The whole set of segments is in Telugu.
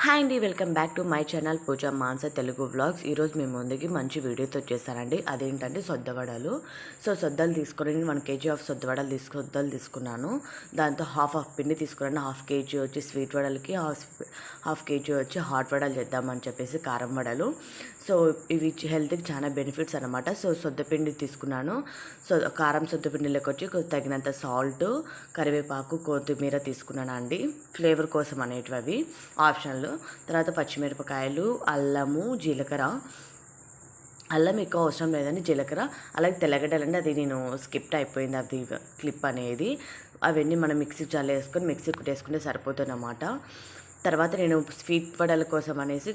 హాయ్ అండి welcome back to my channel Pooja Mansa Telugu vlogs. ఈరోజు మేము ముందుకి మంచి వీడియోతో వచ్చేసానండి అదేంటంటే సొద్దవడలు సో సొద్దలు తీసుకొని నేను వన్ కేజీ ఆఫ్ సొద్దవడలు తీసుకు సొద్దలు తీసుకున్నాను. దాంతో హాఫ్ హాఫ్ పిండి తీసుకున్నాను. హాఫ్ కేజీ వచ్చి స్వీట్ వడలకి హాఫ్ హాఫ్ కేజీ వచ్చి హాట్ వడలు చేద్దామని చెప్పేసి కారం వడలు. సో ఇవి హెల్త్కి చాలా బెనిఫిట్స్ అనమాట సో సొద్దపిండి తీసుకున్నాను. సో కారం సొద్దపిండిలోకి వచ్చి తగినంత సాల్ట్ కరివేపాకు కొత్తిమీర తీసుకున్నాను అండి. ఫ్లేవర్ కోసం అనేటివి అవి ఆప్షన్లు. తర్వాత పచ్చిమిరపకాయలు అల్లము జీలకర్ర. అల్లం ఎక్కువ అవసరం లేదండి జీలకర్ర. అలాగే తెల్లగడ్డలండి అది నేను స్కిప్ట్ అయిపోయింది అది క్లిప్ అనేది. అవన్నీ మనం మిక్సీ జార్లో వేసుకొని మిక్సీ కుట్టేసుకుంటే సరిపోతుంది అన్నమాట తర్వాత నేను స్వీట్ వడల కోసం అనేసి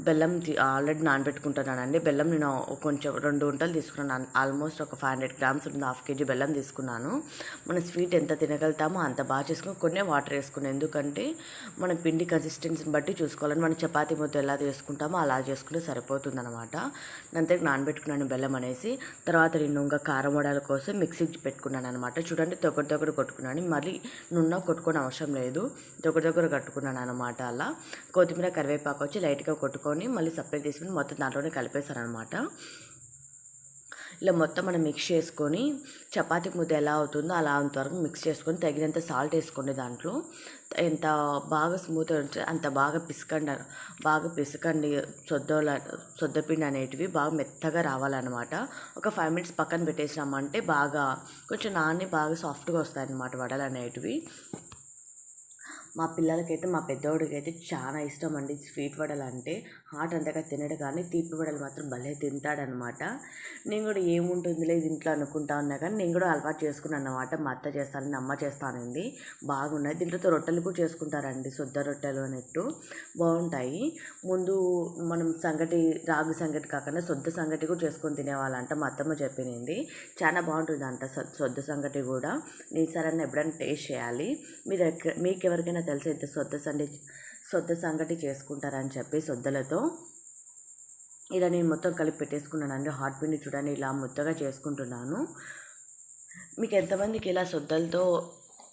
బెల్లం ఆల్రెడీ నానబెట్టుకుంటున్నానండి. బెల్లం నేను కొంచెం రెండు వంటలు తీసుకున్నాను. ఆల్మోస్ట్ ఒక ఫైవ్ హండ్రెడ్ గ్రామ్స్ ఉంది. హాఫ్ కేజీ బెల్లం తీసుకున్నాను. మన స్వీట్ ఎంత తినగలుగుతామో అంత బాగా చేసుకుని కొన్ని వాటర్ వేసుకున్నాను ఎందుకంటే మన పిండి కన్సిస్టెన్సీని బట్టి చూసుకోవాలని మనం చపాతీ ముద్ద ఎలా చేసుకుంటామో అలా చేసుకుంటే సరిపోతుంది అనమాట అంతే నానబెట్టుకున్నాను బెల్లం అనేసి. తర్వాత నేను ఇంకా కారం వడల కోసం మిక్సీ పెట్టుకున్నాను అనమాట చూడండి తొక్కటి తొక్కటి కొట్టుకున్నాను. మళ్ళీ నున్న కొట్టుకోవడం అవసరం లేదు. దగ్గర దగ్గర కట్టుకున్నాను అనమాట అలా. కొత్తిమీర కరివేపాకు వచ్చి లైట్గా కొట్టుకొని మళ్ళీ సపరేట్ తీసుకుని మొత్తం దాంట్లోనే కలిపేశాను అనమాట ఇలా మొత్తం మనం మిక్స్ చేసుకొని చపాతీ ముద్ద ఎలా అవుతుందో అలా అంతవరకు మిక్స్ చేసుకొని తగినంత సాల్ట్ వేసుకోండి దాంట్లో. ఎంత బాగా స్మూత్ ఉంటే అంత బాగా పిసకండి బాగా పిసకండి సొద్దోల సొద్దపిండి అనేటివి బాగా మెత్తగా రావాలన్నమాట. ఒక ఫైవ్ మినిట్స్ పక్కన పెట్టేసినామంటే బాగా కొంచెం నాని బాగా సాఫ్ట్గా వస్తాయన్నమాట వడలు అనేటివి. మా పిల్లలకైతే మా పెద్దోడికైతే చాలా ఇష్టం అండి స్వీట్ వడలు అంటే హాట్ అంతగా తినడు కానీ తీపి వడలు మాత్రం భలే తింటాడనమాట. నేను కూడా ఏముంటుందిలే ఇది ఇంట్లో అనుకుంటా ఉన్నా కానీ నేను కూడా అలవాటు చేసుకున్నాను అనమాట మా అత్త చేస్తానని అమ్మ చేస్తానంది. బాగున్నాయి. దీంట్లో రొట్టెలు కూడా చేసుకుంటారండి శుద్ధ రొట్టెలు అన్నట్టు. బాగుంటాయి. ముందు మనం సంగటి రాగి సంగటి కాకుండా సొద్ద సంగటి కూడా చేసుకొని తినేవాళ్ళంట మా అత్తమ్మ చెప్పినింది. చాలా బాగుంటుంది అంట సొ- సొద్ద సంగటి కూడా. నేను సరైన ఎప్పుడైనా టేస్ట్ చేయాలి. మీరు మీకు ఎవరికైనా తెలిసి అయితే సొద్ద సండి సొద్ద సంగటి చేసుకుంటారని చెప్పి సొద్దలతో ఇలా నేను మొత్తం కలిపి పెట్టేసుకున్నానండి. హాట్ పిండి చూడండి ఇలా ముద్దగా చేసుకుంటున్నాను. మీకు ఎంతమందికి ఇలా సొద్దలతో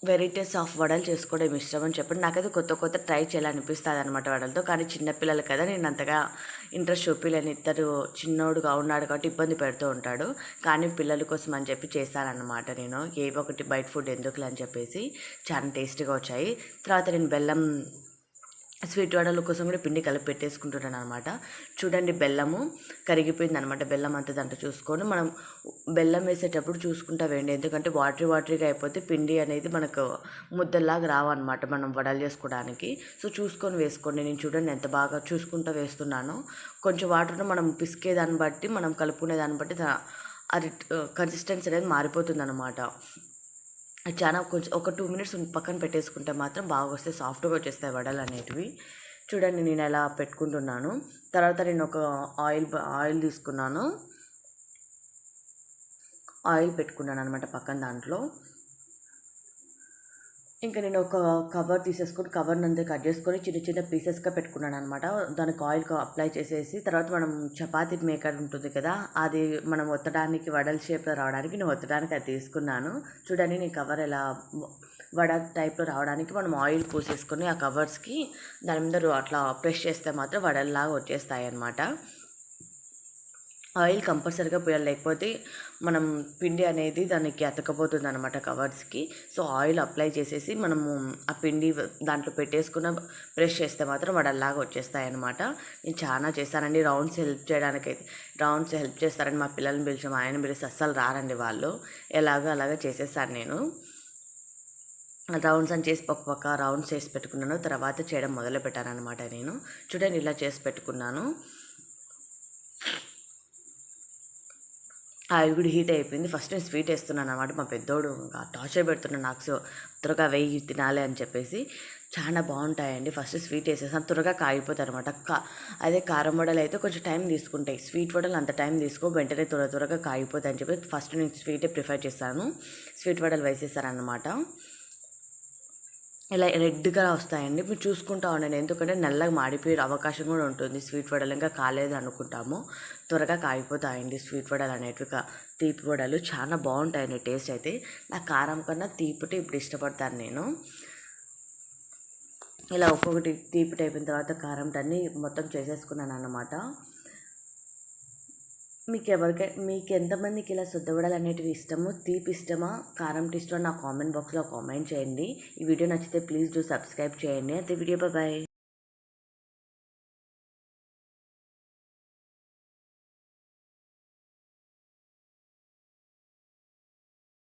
వెరైటీస్ ఆఫ్ వడలు చేసుకోవడం ఇష్టం అని చెప్పండి. నాకైతే కొత్త కొత్త ట్రై చేయాలనిపిస్తుంది అనమాట వడలతో. కానీ చిన్నపిల్లలు కదా నేను అంతగా ఇంట్రెస్ట్ చూపిలేని ఇద్దరు చిన్నోడుగా ఉన్నాడు కాబట్టి ఇబ్బంది పెడుతూ ఉంటాడు. కానీ పిల్లల కోసం అని చెప్పి చేశానన్నమాట నేను. ఏ ఒకటి బయట ఫుడ్ ఎందుకులే అని చెప్పేసి చాలా టేస్టీగా వచ్చాయి. తర్వాత నేను బెల్లం స్వీట్ వడల కోసం కూడా పిండి కలిపి పెట్టేసుకుంటున్నాను అనమాట చూడండి బెల్లము కరిగిపోయింది అనమాట బెల్లం అంతా దాంట్లో చూసుకొని మనం బెల్లం వేసేటప్పుడు చూసుకుంటా వేయండి. ఎందుకంటే వాటరీ వాటరీగా అయిపోతే పిండి అనేది మనకు ముద్దల్లాగా రావన్నమాట మనం వడలు చేసుకోవడానికి. సో చూసుకొని వేసుకోండి. నేను చూడండి ఎంత బాగా చూసుకుంటూ వేస్తున్నాను. కొంచెం వాటర్ను మనం పిసికే దాన్ని బట్టి మనం కలుపుకునే దాన్ని బట్టి అది కన్సిస్టెన్సీ అనేది మారిపోతుంది అనమాట చాలా కొంచెం ఒక టూ మినిట్స్ పక్కన పెట్టేసుకుంటే మాత్రం బాగా వస్తే సాఫ్ట్గా వచ్చేస్తాయి వడలు అనేటివి. చూడండి నేను ఎలా పెట్టుకుంటున్నాను. తర్వాత నేను ఒక ఆయిల్ ఆయిల్ తీసుకున్నాను. ఆయిల్ పెట్టుకున్నాను అనమాట పక్కన దాంట్లో. ఇంకా నేను ఒక కవర్ తీసేసుకొని కవర్ అంతా కట్ చేసుకొని చిన్న చిన్న పీసెస్గా పెట్టుకున్నాను అనమాట దానికి ఆయిల్ అప్లై చేసేసి తర్వాత మనం చపాతీ మేకర్ ఉంటుంది కదా అది మనం ఒత్తడానికి వడల షేప్లో రావడానికి నేను ఒత్తడానికి అది తీసుకున్నాను. చూడండి నేను కవర్ ఎలా వడ టైప్లో రావడానికి మనం ఆయిల్ పోసేసుకొని ఆ కవర్స్కి దాని మీద అట్లా ప్రెస్ చేస్తే మాత్రం వడల్లాగా వచ్చేస్తాయి అన్నమాట ఆయిల్ కంపల్సరీగా పోయాలి. లేకపోతే మనం పిండి అనేది దానికి అతకపోతుంది అనమాట కవర్స్కి. సో ఆయిల్ అప్లై చేసేసి మనము ఆ పిండి దాంట్లో పెట్టేసుకున్న బ్రష్ చేస్తే మాత్రం వడల్లాగా వచ్చేస్తాయి అనమాట నేను చాలా చేస్తానండి. రౌండ్స్ హెల్ప్ చేయడానికి రౌండ్స్ హెల్ప్ చేస్తారని మా పిల్లల్ని పిలిచి మా ఆయన పిలిచి అస్సలు రారండి వాళ్ళు. ఎలాగో అలాగా చేసేసాను నేను. రౌండ్స్ అని చేసి పక్క పక్క రౌండ్స్ చేసి పెట్టుకున్నాను. తర్వాత చేయడం మొదలు పెట్టాను అనమాట నేను. చూడండి ఇలా చేసి పెట్టుకున్నాను. ఆయిల్ కూడా హీట్ అయిపోయింది. ఫస్ట్ నేను స్వీట్ వేస్తున్నాను అనమాట మా పెద్దోడు ఇంకా టార్చర్ పెడుతున్నాడు నాకు. సో త్వరగా వెయ్యి తినాలి అని చెప్పేసి చాలా బాగుంటాయండి. ఫస్ట్ స్వీట్ వేసేసాను. త్వరగా కాగిపోతాయి అనమాట కా అదే కారం వడలు అయితే కొంచెం టైం తీసుకుంటాయి. స్వీట్ వడలు అంత టైం తీసుకో వెంటనే త్వర త్వరగా కాగిపోతాయి అని చెప్పి ఫస్ట్ నేను స్వీటే ప్రిఫర్ చేస్తాను స్వీట్ వడలు వేసేసారనమాట ఇలా రెడ్గా వస్తాయండి. మీరు చూసుకుంటా ఉండండి. ఎందుకంటే నల్లగా మాడిపోయే అవకాశం కూడా ఉంటుంది. స్వీట్ వడలు ఇంకా కాలేదు అనుకుంటాము. త్వరగా కాగిపోతాయండి స్వీట్ వడలు అనేటివి. తీపి వడలు చాలా బాగుంటాయండి టేస్ట్ అయితే. నా కారం కన్నా తీపిటి ఇప్పుడు ఇష్టపడతాను నేను. ఇలా ఒక్కొక్కటి తీపి అయిపోయిన తర్వాత కారంటన్నీ మొత్తం చేసేసుకున్నాను అన్నమాట మీకు ఎవరికై మీకు ఎంతమందికి ఇలా శుద్ధవడలు అనేటివి ఇష్టమో? తీపి ఇష్టమా? కారం ఇష్టమా? నా కామెంట్ బాక్స్లో కామెంట్ చేయండి. ఈ వీడియో నచ్చితే ప్లీజ్ డూ సబ్స్క్రైబ్ చేయండి. అయితే వీడియో బాయ్.